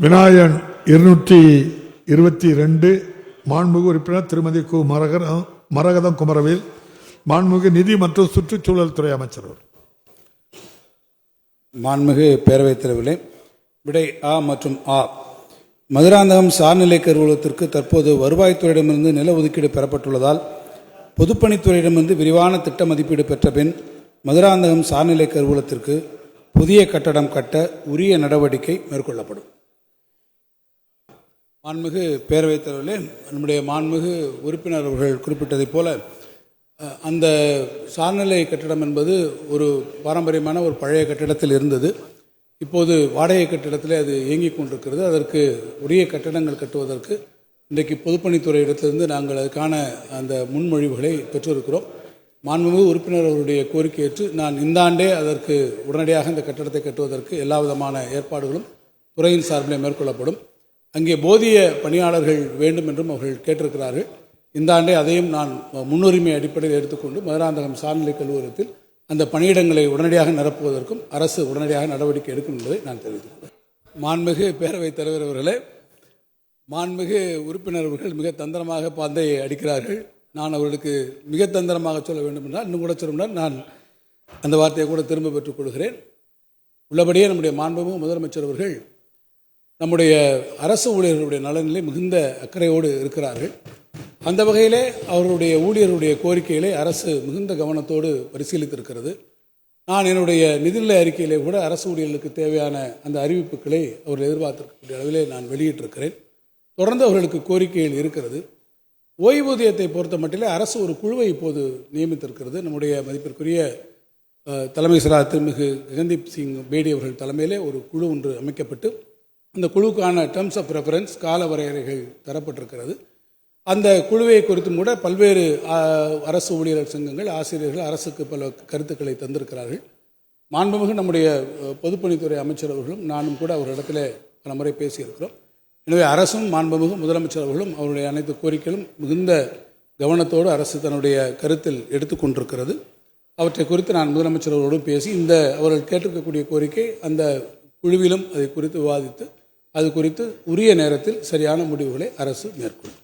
விநாயகன் இருநூற்றி இருபத்தி ரெண்டு மாண்புமிகு உறுப்பினர் திருமதி கு. மரகதம் மரகதம் குமரவேல் மாண்புமிகு நிதி மற்றும் சுற்றுச்சூழல் துறை அமைச்சர் அவர்கள். மாண்புமிகு பேரவைத் தலைவர்களே விடை ஆ மற்றும் ஆ. மதுராந்தகம் சார்நிலை கருவூலத்திற்கு தற்போது வருவாய்த்துறையிடமிருந்து நில ஒதுக்கீடு பெறப்பட்டுள்ளதால் பொதுப்பணித்துறையிடமிருந்து விரிவான திட்ட மதிப்பீடு பெற்ற பின் மதுராந்தகம் சார்நிலை கருவூலத்திற்கு புதிய கட்டடம் கட்ட உரிய நடவடிக்கை மேற்கொள்ளப்படும். மாண்புமிகு பேரவைத் தலைவர்களே நம்முடைய மாண்புமிகு உறுப்பினர் அவர்கள் குறிப்பிட்டதைப் போல அந்த சார்நிலை கட்டிடம் என்பது ஒரு பாரம்பரியமான ஒரு பழைய கட்டிடத்தில் இருந்தது. இப்போது வாடகை கட்டிடத்திலே அது இயங்கிக் கொண்டிருக்கிறது. அதற்கு உரிய கட்டடங்கள் கட்டுவதற்கு இன்றைக்கு பொதுப்பணித்துறை இடத்திலிருந்து நாங்கள் அதுக்கான அந்த முன்மொழிவுகளை பெற்றிருக்கிறோம். மாண்புமிகு உறுப்பினர் அவருடைய கோரிக்கையேற்று நான் இந்த ஆண்டே அதற்கு உடனடியாக இந்த கட்டடத்தை கட்டுவதற்கு எல்லா விதமான ஏற்பாடுகளும் துறையின் சார்பிலே மேற்கொள்ளப்படும். அங்கே போதிய பணியாளர்கள் வேண்டும் என்றும் அவர்கள் கேட்டிருக்கிறார்கள். இந்த ஆண்டே அதையும் நான் முன்னுரிமை அடிப்படையில் எடுத்துக்கொண்டு மதுராந்தகம் சார்நிலை கல்லூரத்தில் அந்த பணியிடங்களை உடனடியாக நிரப்புவதற்கும் அரசு உடனடியாக நடவடிக்கை எடுக்கும் என்பதை நான் தெரிவித்துக் மாண்புமிகு பேரவைத் தலைவர் அவர்களே மாண்புமிகு உறுப்பினர் அவர்கள் மிக தந்திரமாக பந்தை அடிக்கிறார்கள். நான் அவர்களுக்கு மிக தந்திரமாக சொல்ல வேண்டும் என்றால் இன்னும் கூட சொல்ல நான் அந்த வார்த்தையை கூட திரும்ப பெற்றுக் கொள்கிறேன். உள்ளபடியே நம்முடைய மாண்புமிகு முதலமைச்சர் அவர்கள் நம்முடைய அரசு ஊழியர்களுடைய நலனிலே மிகுந்த அக்கறையோடு இருக்கிறார்கள். அந்த வகையிலே அவருடைய ஊழியர்களுடைய கோரிக்கைகளை அரசு மிகுந்த கவனத்தோடு பரிசீலித்திருக்கிறது. நான் என்னுடைய நிதிநிலை அறிக்கையிலே கூட அரசு ஊழியர்களுக்கு தேவையான அந்த அறிவிப்புகளை அவர்கள் எதிர்பார்த்திருக்கக்கூடிய அளவிலே நான் வெளியிட்டிருக்கிறேன். தொடர்ந்து அவர்களுக்கு கோரிக்கைகள் இருக்கிறது. ஓய்வூதியத்தை பொறுத்த மட்டிலே அரசு ஒரு குழுவை இப்போது நியமித்திருக்கிறது. நம்முடைய மதிப்பிற்குரிய தலைமை செயலாளர் திருமிகு ககன்தீப் சிங் பேடி அவர்கள் தலைமையிலே ஒரு குழு ஒன்று அமைக்கப்பட்டு அந்த குழுவுக்கான டேர்ம்ஸ் ஆஃப் ரெஃபரன்ஸ் கால வரையறைகள் தரப்பட்டிருக்கிறது. அந்த குழுவை குறித்தும் கூட பல்வேறு அரசு ஊழியர் சங்கங்கள் ஆசிரியர்கள் அரசுக்கு பல கருத்துக்களை தந்திருக்கிறார்கள். மாண்புமிகு நம்முடைய பொதுப்பணித்துறை அமைச்சர் அவர்களும் நானும் கூட அவரிடத்தில் பல முறை பேசியிருக்கிறோம். எனவே அரசும் மாண்புமிகு முதலமைச்சர் அவர்களும் அவருடைய அனைத்து கோரிக்கைகளும் மிகுந்த கவனத்தோடு அரசு தன்னுடைய கருத்தில் எடுத்துக்கொண்டிருக்கிறது அவற்றை குறித்து நான் முதலமைச்சர் அவர்களோடும் பேசி இந்த அவர்கள் கேட்டிருக்கக்கூடிய கோரிக்கை அந்த குழுவிலும் அதை குறித்து விவாதித்து அது குறித்து உரிய நேரத்தில் சரியான முடிவுகளை அரசு மேற்கொள்ளும்.